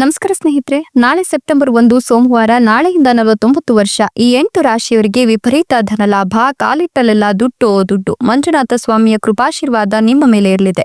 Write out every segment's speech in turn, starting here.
ನಮಸ್ಕಾರ ಸ್ನೇಹಿತರೆ, ನಾಳೆ ಸೆಪ್ಟೆಂಬರ್ ಒಂದು ಸೋಮವಾರ, ನಾಳೆಯಿಂದ ನಲವತ್ತೊಂಬತ್ತು ವರ್ಷ. ಈ ಎಂಟು ರಾಶಿಯವರಿಗೆ ವಿಪರೀತ ಧನಲಾಭ ಕಾಲಿಟ್ಟಲೆಲ್ಲ ದುಡ್ಡು ದುಡ್ಡು. ಮಂಜುನಾಥ ಸ್ವಾಮಿಯ ಕೃಪಾಶೀರ್ವಾದ ನಿಮ್ಮ ಮೇಲೆ ಇರಲಿದೆ.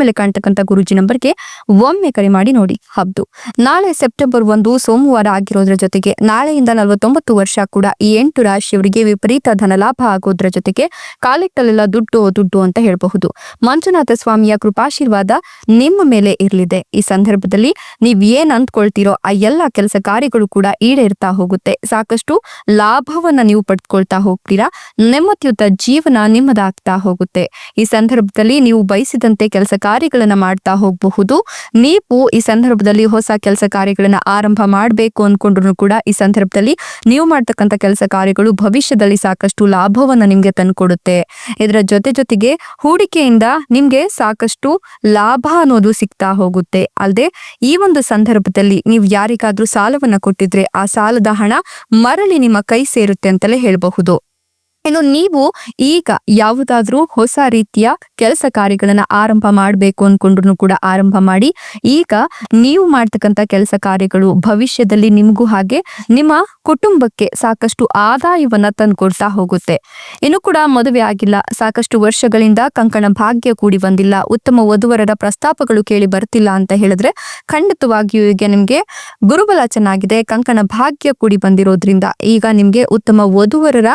ಮೇಲೆ ಕಾಣ್ತಕ್ಕಂಥ ಗುರುಜಿ ನಂಬರ್ಗೆ ಒಮ್ಮೆ ಕರೆ ಮಾಡಿ ನೋಡಿ ಹಬ್ದು. ನಾಳೆ ಸೆಪ್ಟೆಂಬರ್ ಒಂದು ಸೋಮವಾರ ಆಗಿರೋದ್ರ ಜೊತೆಗೆ ನಾಳೆಯಿಂದ ನಲವತ್ತೊಂಬತ್ತು ವರ್ಷ ಕೂಡ ಈ ಎಂಟು ರಾಶಿಯವರಿಗೆ ವಿಪರೀತ ಧನಲಾಭ ಆಗೋದ್ರ ಜೊತೆಗೆ ಕಾಲಿಟ್ಟಲೆಲ್ಲ ದುಡ್ಡು ದುಡ್ಡು ಅಂತ ಹೇಳಬಹುದು. ಮಂಜುನಾಥ ಸ್ವಾಮಿಯ ಕೃಪಾಶೀರ್ವಾದ ನಿಮ್ಮ ಮೇಲೆ ಇರಲಿದೆ. ಈ ಸಂದರ್ಭದಲ್ಲಿ ನೀವ್ ಏನ್ ಅಂದ್ಕೊಳ್ತೀರೋ ಆ ಎಲ್ಲ ಕೆಲಸ ಕಾರ್ಯಗಳು ಕೂಡ ಈಡೇರ್ತಾ ಹೋಗುತ್ತೆ. ಸಾಕಷ್ಟು ಲಾಭವನ್ನ ನೀವು ಪಡ್ಕೊಳ್ತಾ ಹೋಗ್ತೀರಾ? ನೆಮ್ಮದಿಯುತ ಜೀವನ ನಿಮ್ಮದಾಗ್ತಾ ಹೋಗುತ್ತೆ. ಈ ಸಂದರ್ಭದಲ್ಲಿ ನೀವು ಬಯಸಿದಂತೆ ಕೆಲಸ ಕಾರ್ಯಗಳನ್ನ ಮಾಡ್ತಾ ಹೋಗಬಹುದು. ನೀವು ಈ ಸಂದರ್ಭದಲ್ಲಿ ಹೊಸ ಕೆಲಸ ಕಾರ್ಯಗಳನ್ನ ಆರಂಭ ಮಾಡಬೇಕು ಅನ್ಕೊಂಡ್ರು ಕೂಡ ಈ ಸಂದರ್ಭದಲ್ಲಿ ನೀವು ಮಾಡ್ತಕ್ಕಂಥ ಕೆಲಸ ಕಾರ್ಯಗಳು ಭವಿಷ್ಯದಲ್ಲಿ ಸಾಕಷ್ಟು ಲಾಭವನ್ನ ನಿಮ್ಗೆ ತಂದ್ಕೊಡುತ್ತೆ. ಇದರ ಜೊತೆ ಜೊತೆಗೆ ಹೂಡಿಕೆಯಿಂದ ನಿಮ್ಗೆ ಸಾಕಷ್ಟು ಲಾಭ ಅನ್ನೋದು ಸಿಗ್ತಾ ಹೋಗುತ್ತೆ. ಅಲ್ಲದೆ ಈ ಒಂದು ಸಂದರ್ಭದಲ್ಲಿ ನೀವು ಯಾರಿಗಾದ್ರೂ ಸಾಲವನ್ನ ಕೊಟ್ಟಿದ್ರೆ ಆ ಸಾಲದ ಹಣ ಮರಳಿ ನಿಮ್ಮ ಕೈ ಸೇರುತ್ತೆ ಅಂತಲೇ ಹೇಳಬಹುದು. ಇನ್ನು ನೀವು ಈಗ ಯಾವುದಾದ್ರೂ ಹೊಸ ರೀತಿಯ ಕೆಲಸ ಕಾರ್ಯಗಳನ್ನ ಆರಂಭ ಮಾಡಬೇಕು ಅನ್ಕೊಂಡ್ರು ಕೂಡ ಆರಂಭ ಮಾಡಿ, ಈಗ ನೀವು ಮಾಡ್ತಕ್ಕಂಥ ಕೆಲಸ ಕಾರ್ಯಗಳು ಭವಿಷ್ಯದಲ್ಲಿ ನಿಮಗೂ ಹಾಗೆ ನಿಮ್ಮ ಕುಟುಂಬಕ್ಕೆ ಸಾಕಷ್ಟು ಆದಾಯವನ್ನ ತಂದ್ಕೊಡ್ತಾ ಹೋಗುತ್ತೆ. ಇನ್ನು ಕೂಡ ಮದುವೆ ಆಗಿಲ್ಲ, ಸಾಕಷ್ಟು ವರ್ಷಗಳಿಂದ ಕಂಕಣ ಭಾಗ್ಯ ಕೂಡಿ ಬಂದಿಲ್ಲ, ಉತ್ತಮ ವಧುವರರ ಪ್ರಸ್ತಾಪಗಳು ಕೇಳಿ ಬರ್ತಿಲ್ಲ ಅಂತ ಹೇಳಿದ್ರೆ ಖಂಡಿತವಾಗಿಯೂ ಈಗ ನಿಮ್ಗೆ ಗುರುಬಲ ಚೆನ್ನಾಗಿದೆ, ಕಂಕಣ ಭಾಗ್ಯ ಕೂಡಿ ಬಂದಿರೋದ್ರಿಂದ ಈಗ ನಿಮ್ಗೆ ಉತ್ತಮ ವಧುವರರ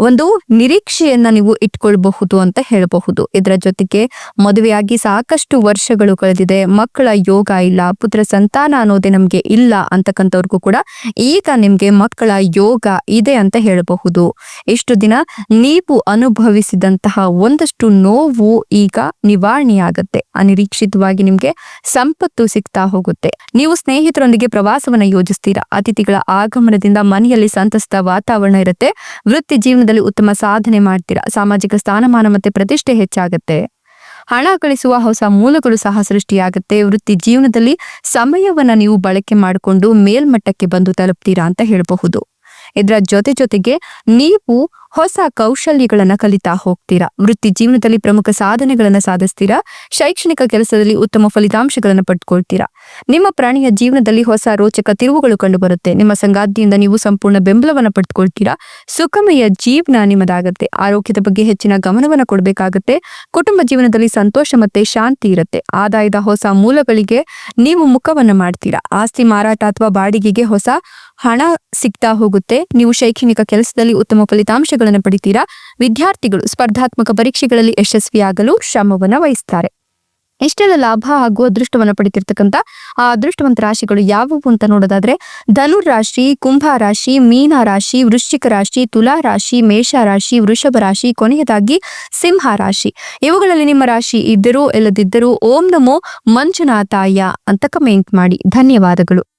ಒಂದು ನಿರೀಕ್ಷೆಯನ್ನ ನೀವು ಇಟ್ಕೊಳ್ಬಹುದು ಅಂತ ಹೇಳಬಹುದು. ಇದರ ಜೊತೆಗೆ ಮದುವೆಯಾಗಿ ಸಾಕಷ್ಟು ವರ್ಷಗಳು ಕಳೆದಿದೆ. ಮಕ್ಕಳ ಯೋಗ ಇಲ್ಲ, ಪುತ್ರ ಸಂತಾನ ಅನ್ನೋದೇ ನಮ್ಗೆ ಇಲ್ಲ ಅಂತಕ್ಕಂಥವ್ರಿಗೂ ಕೂಡ ಈಗ ನಿಮ್ಗೆ ಮಕ್ಕಳ ಯೋಗ ಇದೆ ಅಂತ ಹೇಳಬಹುದು. ಇಷ್ಟು ದಿನ ನೀವು ಅನುಭವಿಸಿದಂತಹ ಒಂದಷ್ಟು ನೋವು ಈಗ ನಿವಾರಣೆಯಾಗತ್ತೆ. ಅನಿರೀಕ್ಷಿತವಾಗಿ ನಿಮ್ಗೆ ಸಂಪತ್ತು ಸಿಗ್ತಾ ಹೋಗುತ್ತೆ. ನೀವು ಸ್ನೇಹಿತರೊಂದಿಗೆ ಪ್ರವಾಸವನ್ನ ಯೋಜಿಸ್ತೀರಾ? ಅತಿಥಿಗಳ ಆಗಮನದಿಂದ ಮನೆಯಲ್ಲಿ ಸಂತಸದ ವಾತಾವರಣ ಇರುತ್ತೆ. ವೃತ್ತಿ ಜೀವನದಲ್ಲಿ ಉತ್ತಮ ಸಾಧನೆ ಮಾಡ್ತೀರಾ? ಸಾಮಾಜಿಕ ಸ್ಥಾನಮಾನ ಮತ್ತೆ ಪ್ರತಿಷ್ಠೆ ಹೆಚ್ಚಾಗುತ್ತೆ. ಹಣ ಗಳಿಸುವ ಹೊಸ ಮೂಲಗಳು ಸಹ ಸೃಷ್ಟಿಯಾಗುತ್ತೆ. ವೃತ್ತಿ ಜೀವನದಲ್ಲಿ ಸಮಯವನ್ನ ನೀವು ಬಳಕೆ ಮಾಡಿಕೊಂಡು ಮೇಲ್ಮಟ್ಟಕ್ಕೆ ಬಂದು ತಲುಪ್ತೀರಾ ಅಂತ ಹೇಳಬಹುದು. ಇದರ ಜೊತೆ ಜೊತೆಗೆ ನೀವು ಹೊಸ ಕೌಶಲ್ಯಗಳನ್ನ ಕಲಿತಾ ಹೋಗ್ತೀರಾ? ವೃತ್ತಿ ಜೀವನದಲ್ಲಿ ಪ್ರಮುಖ ಸಾಧನೆಗಳನ್ನ ಸಾಧಿಸ್ತೀರಾ? ಶೈಕ್ಷಣಿಕ ಕೆಲಸದಲ್ಲಿ ಉತ್ತಮ ಫಲಿತಾಂಶಗಳನ್ನ ಪಡ್ಕೊಳ್ತೀರಾ? ನಿಮ್ಮ ಪ್ರಾಣಿಯ ಜೀವನದಲ್ಲಿ ಹೊಸ ರೋಚಕ ತಿರುವುಗಳು ಕಂಡುಬರುತ್ತೆ. ನಿಮ್ಮ ಸಂಗಾತಿಯಿಂದ ನೀವು ಸಂಪೂರ್ಣ ಬೆಂಬಲವನ್ನ ಪಡ್ಕೊಳ್ತೀರಾ? ಸುಖಮಯ ಜೀವನ ನಿಮ್ಮದಾಗತ್ತೆ. ಆರೋಗ್ಯದ ಬಗ್ಗೆ ಹೆಚ್ಚಿನ ಗಮನವನ್ನ ಕೊಡಬೇಕಾಗತ್ತೆ. ಕುಟುಂಬ ಜೀವನದಲ್ಲಿ ಸಂತೋಷ ಮತ್ತೆ ಶಾಂತಿ ಇರುತ್ತೆ. ಆದಾಯದ ಹೊಸ ಮೂಲಗಳಿಗೆ ನೀವು ಮುಖವನ್ನ ಮಾಡ್ತೀರಾ? ಆಸ್ತಿ ಮಾರಾಟ ಅಥವಾ ಬಾಡಿಗೆಗೆ ಹೊಸ ಹಣ ಸಿಗ್ತಾ ಹೋಗುತ್ತೆ. ನೀವು ಶೈಕ್ಷಣಿಕ ಕೆಲಸದಲ್ಲಿ ಉತ್ತಮ ಫಲಿತಾಂಶಗಳನ್ನು ಪಡಿತೀರಾ? ವಿದ್ಯಾರ್ಥಿಗಳು ಸ್ಪರ್ಧಾತ್ಮಕ ಪರೀಕ್ಷೆಗಳಲ್ಲಿ ಯಶಸ್ವಿಯಾಗಲು ಶ್ರಮವನ್ನು ವಹಿಸ್ತಾರೆ. ಇಷ್ಟೆಲ್ಲ ಲಾಭ ಹಾಗೂ ಅದೃಷ್ಟವನ್ನು ಪಡಿತಿರ್ತಕ್ಕಂಥ ಆ ಅದೃಷ್ಟವಂತ ರಾಶಿಗಳು ಯಾವುವು ಅಂತ ನೋಡೋದಾದ್ರೆ, ಧನುರ್ ರಾಶಿ, ಕುಂಭ ರಾಶಿ, ಮೀನ ರಾಶಿ, ವೃಶ್ಚಿಕ ರಾಶಿ, ತುಲಾ ರಾಶಿ, ಮೇಷ ರಾಶಿ, ವೃಷಭ ರಾಶಿ, ಕೊನೆಯದಾಗಿ ಸಿಂಹ ರಾಶಿ. ಇವುಗಳಲ್ಲಿ ನಿಮ್ಮ ರಾಶಿ ಇದ್ದರೂ, ಇಲ್ಲದಿದ್ದರೂ, ಓಂ ನಮೋ ಮಂಜುನಾಥಾಯ ಅಂತ ಕಮೆಂಟ್ ಮಾಡಿ. ಧನ್ಯವಾದಗಳು.